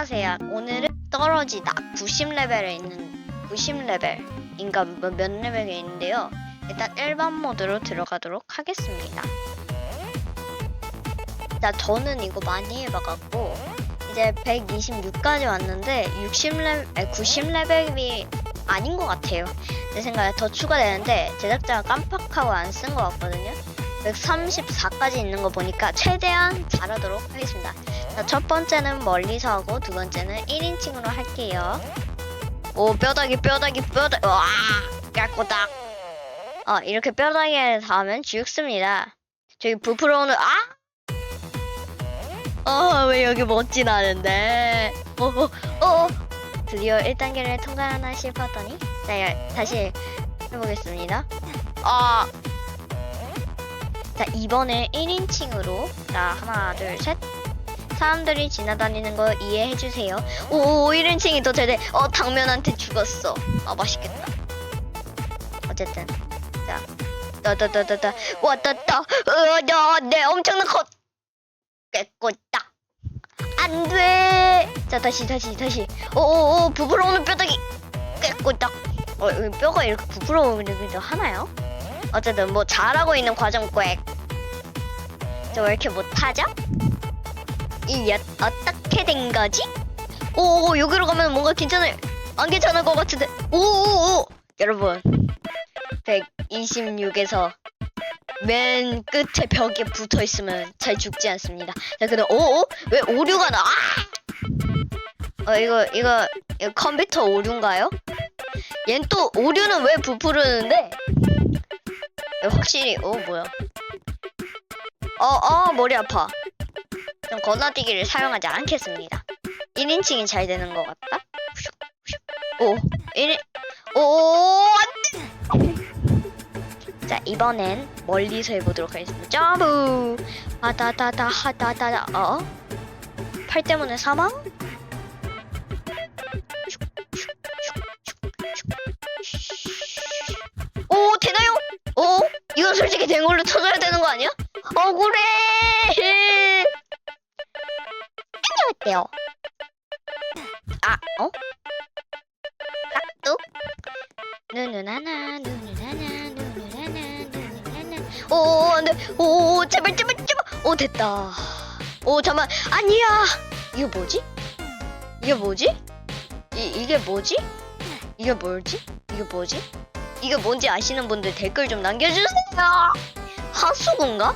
안녕하세요. 오늘은 떨어지다 90레벨에 있는 90레벨 인가 몇, 몇 레벨에 있는데요. 일단 일반 모드로 들어가도록 하겠습니다. 자, 저는 이거 많이 해봐갖고 이제 126까지 왔는데 60레벨, 90레벨이 아닌 것 같아요. 제 생각에 더 추가되는데 제작자가 깜빡하고 안 쓴 것 같거든요. 134까지 있는 거 보니까 최대한 잘하도록 하겠습니다. 자, 첫 번째는 멀리서 하고 두 번째는 1인칭으로 할게요. 오 뼈다귀 뼈다귀 뼈다귀 와 깨꼬닥 어 이렇게 뼈다귀에 닿으면 죽습니다. 저기 부풀어오는 아! 어왜 여기 멋진 않은데 어어 어, 드디어 1단계를 통과하나 싶었더니 자 야, 다시 해보겠습니다. 아 자, 이번에 1인칭으로 자, 하나, 둘, 셋. 사람들이 지나다니는 거 이해해 주세요. 오, 1인칭이 더 되네. 어, 당면한테 죽었어. 아, 맛있겠다. 어쨌든. 자. 따다다다다. 왔다다. 어, 나, 내 엄청난 컷. 깨끗다. 안 돼. 자, 다시, 다시, 다시. 오오오, 부풀어오는 뼈다귀. 깨끗다. 어, 뼈가 이렇게 게 하나요? 어쨌든 뭐 잘하고 있는 과정 꽥. 저 왜 이렇게 못하죠? 이 여, 어떻게 된 거지? 오, 여기로 가면 뭔가 괜찮을 안 괜찮을 것 같은데. 오오오 여러분 126에서 맨 끝에 벽에 붙어 있으면 잘 죽지 않습니다. 자, 근데 오오 왜 오류가 나? 아! 어 이거 이거 이거 컴퓨터 오류인가요? 얜 또 오류는 왜 부풀르는데? 확실히 어 뭐야 어어 머리 아파 좀 건너뛰기를 사용하지 않겠습니다 1인칭이 잘 되는 것 같다 오 1인 오 자 이번엔 멀리서 해보도록 하겠습니다 점프 하다다다 하다다다 어? 팔 때문에 사망? 오 되나요? 어? 이건 솔직히 된 걸로 쳐줘야 되는 거 아니야? 억울해. 안녕하세요. 아, 어? 깍둑. 누누나나, 누누나나, 누누나나, 누누나나. 오, 안 돼. 오, 제발, 제발, 제발. 오, 됐다. 오, 잠만. 아니야. 이게 뭐지? 이게 뭐지? 이, 이게 뭐지? 이게 뭐지? 이게 뭐지? 이게 뭔지 아시는 분들 댓글 좀 남겨주세요. 하수구인가?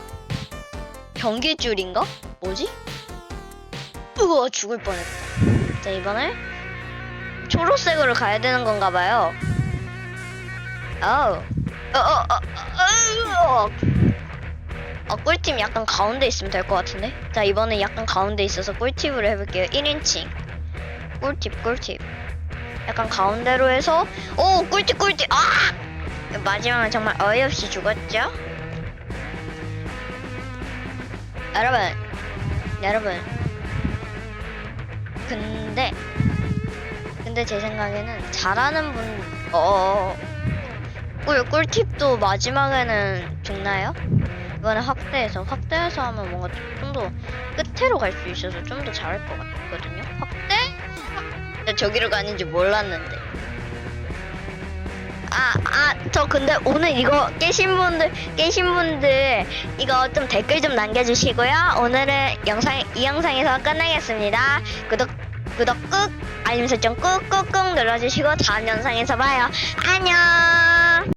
변기줄인가? 뭐지? 우와 죽을 뻔했다. 자 이번에 초록색으로 가야 되는 건가 봐요. 아우. 어, 어, 어, 어, 어. 어, 꿀팁 약간 가운데 있으면 될 것 같은데? 자, 이번에 약간 가운데 있어서 꿀팁으로 해볼게요. 1인칭. 꿀팁, 꿀팁. 약간 가운데로 해서 오 꿀팁 꿀팁 아 마지막은 정말 어이없이 죽었죠 여러분 여러분 근데 근데 제 생각에는 잘하는 분 어 꿀 꿀팁도 마지막에는 죽나요? 이번에 확대해서 확대해서 하면 뭔가 좀 더 끝으로 갈 수 있어서 좀 더 잘할 것 같거든요 확대 나 저기로 가는지 몰랐는데. 아, 아, 저 근데 오늘 이거 깨신 분들, 깨신 분들, 이거 좀 댓글 좀 남겨주시고요. 오늘은 영상, 이 영상에서 끝내겠습니다. 구독, 구독 꾹, 알림 설정 꾹꾹꾹 눌러주시고 다음 영상에서 봐요. 안녕!